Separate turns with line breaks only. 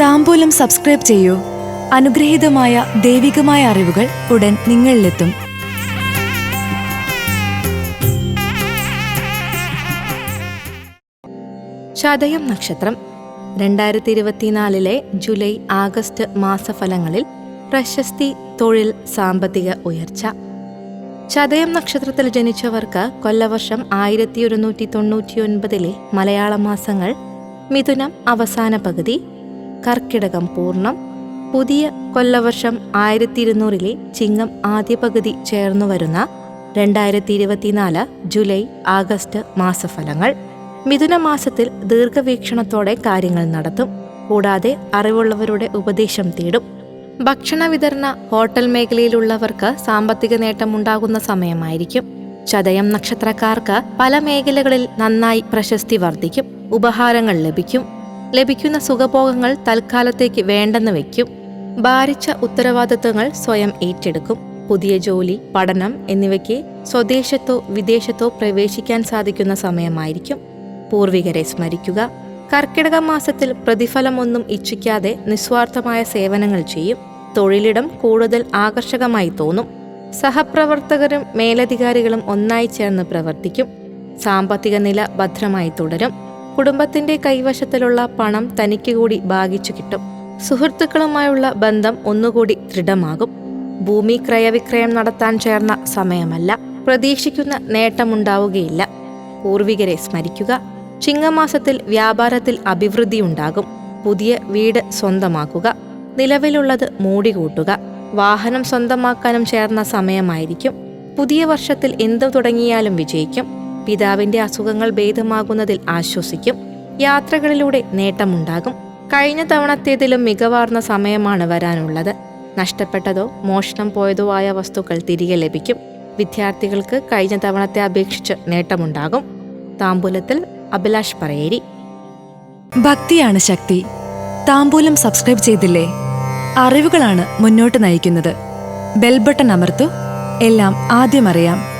താമ്പൂലം subscribe ചെയ്യൂ. അനുഗ്രഹീതമായ ദൈവികമായ അറിവുകൾ ഉടൻ നിങ്ങളിലെത്തും.
ചതയം നക്ഷത്രം രണ്ടായിരത്തി ഇരുപത്തിനാലിലെ ജൂലൈ ആഗസ്റ്റ് മാസഫലങ്ങളിൽ പ്രശസ്തി തൊഴിൽ സാമ്പത്തിക ഉയർച്ച. ചതയം നക്ഷത്രത്തിൽ ജനിച്ചവർക്ക് കൊല്ലവർഷം ആയിരത്തി ഒരുന്നൂറ്റി തൊണ്ണൂറ്റിയൊൻപതിലെ മലയാള മാസങ്ങൾ മിഥുനം അവസാന പകുതി കർക്കിടകം പൂർണം പുതിയ കൊല്ലവർഷം ആയിരത്തി ഇരുന്നൂറിലെ ചിങ്ങം ആദ്യ പകുതി ചേർന്നു വരുന്ന രണ്ടായിരത്തി ഇരുപത്തിനാല് ജൂലൈ ആഗസ്റ്റ് മാസഫലങ്ങൾ. മിഥുന മാസത്തിൽ ദീർഘവീക്ഷണത്തോടെ കാര്യങ്ങൾ നടത്തും. കൂടാതെ അറിവുള്ളവരുടെ ഉപദേശം തേടും. ഭക്ഷണ വിതരണ ഹോട്ടൽ മേഖലയിലുള്ളവർക്ക് സാമ്പത്തിക നേട്ടമുണ്ടാകുന്ന സമയമായിരിക്കും. ചതയം നക്ഷത്രക്കാർക്ക് പല മേഖലകളിൽ നന്നായി പ്രശസ്തി വർദ്ധിക്കും. ഉപഹാരങ്ങൾ ലഭിക്കും. ലഭിക്കുന്ന സുഖഭോഗങ്ങൾ തൽക്കാലത്തേക്ക് വേണ്ടെന്ന് വയ്ക്കും ഭാരിച്ച ഉത്തരവാദിത്തങ്ങൾ സ്വയം ഏറ്റെടുക്കും. പുതിയ ജോലി പഠനം എന്നിവയ്ക്ക് സ്വദേശത്തോ വിദേശത്തോ പ്രവേശിക്കാൻ സാധിക്കുന്ന സമയമായിരിക്കും. പൂർവികരെ സ്മരിക്കുക. കർക്കിടക മാസത്തിൽ പ്രതിഫലമൊന്നും ഇച്ഛിക്കാതെ നിസ്വാർത്ഥമായ സേവനങ്ങൾ ചെയ്യും. തൊഴിലിടം കൂടുതൽ ആകർഷകമായി തോന്നും. സഹപ്രവർത്തകരും മേലധികാരികളും ഒന്നായി ചേർന്ന് പ്രവർത്തിക്കും. സാമ്പത്തിക നില ഭദ്രമായി തുടരും. കുടുംബത്തിന്റെ കൈവശത്തിലുള്ള പണം തനിക്ക് കൂടി ഭാഗിച്ചു കിട്ടും. സുഹൃത്തുക്കളുമായുള്ള ബന്ധം ഒന്നുകൂടി ദൃഢമാകും. ഭൂമി ക്രയവിക്രയം നടത്താൻ ചേർന്ന സമയമല്ല. പ്രതീക്ഷിക്കുന്ന നേട്ടമുണ്ടാവുകയില്ല. പൂർവികരെ സ്മരിക്കുക. ചിങ്ങമാസത്തിൽ വ്യാപാരത്തിൽ അഭിവൃദ്ധി ഉണ്ടാകും പുതിയ വീട് സ്വന്തമാക്കുക. നിലവിലുള്ളത് മൂടികൂട്ടുക. വാഹനം സ്വന്തമാക്കാനും ചേർന്ന സമയമായിരിക്കും. പുതിയ വർഷത്തിൽ എന്തു തുടങ്ങിയാലും വിജയിക്കും. പിതാവിന്റെ അസുഖങ്ങൾ ഭേദമാകുന്നതിൽ ആശ്വസിക്കും. യാത്രകളിലൂടെ നേട്ടമുണ്ടാകും. കഴിഞ്ഞ തവണത്തേതിലും മികവാർന്ന സമയമാണ് വരാനുള്ളത്. നഷ്ടപ്പെട്ടതോ മോഷണം പോയതോ ആയ വസ്തുക്കൾ തിരികെ ലഭിക്കും. വിദ്യാർത്ഥികൾക്ക് കഴിഞ്ഞ തവണത്തെ അപേക്ഷിച്ച് നേട്ടമുണ്ടാകും. താമ്പൂലത്തിൽ അഭിലാഷ് പറയേരി.
ഭക്തിയാണ് ശക്തി. താമ്പൂലം സബ്സ്ക്രൈബ് ചെയ്തില്ലേ? അറിവുകളാണ് മുന്നോട്ട് നയിക്കുന്നത്. ബെൽബട്ടൺ അമർത്തു. എല്ലാം ആദ്യം അറിയാം.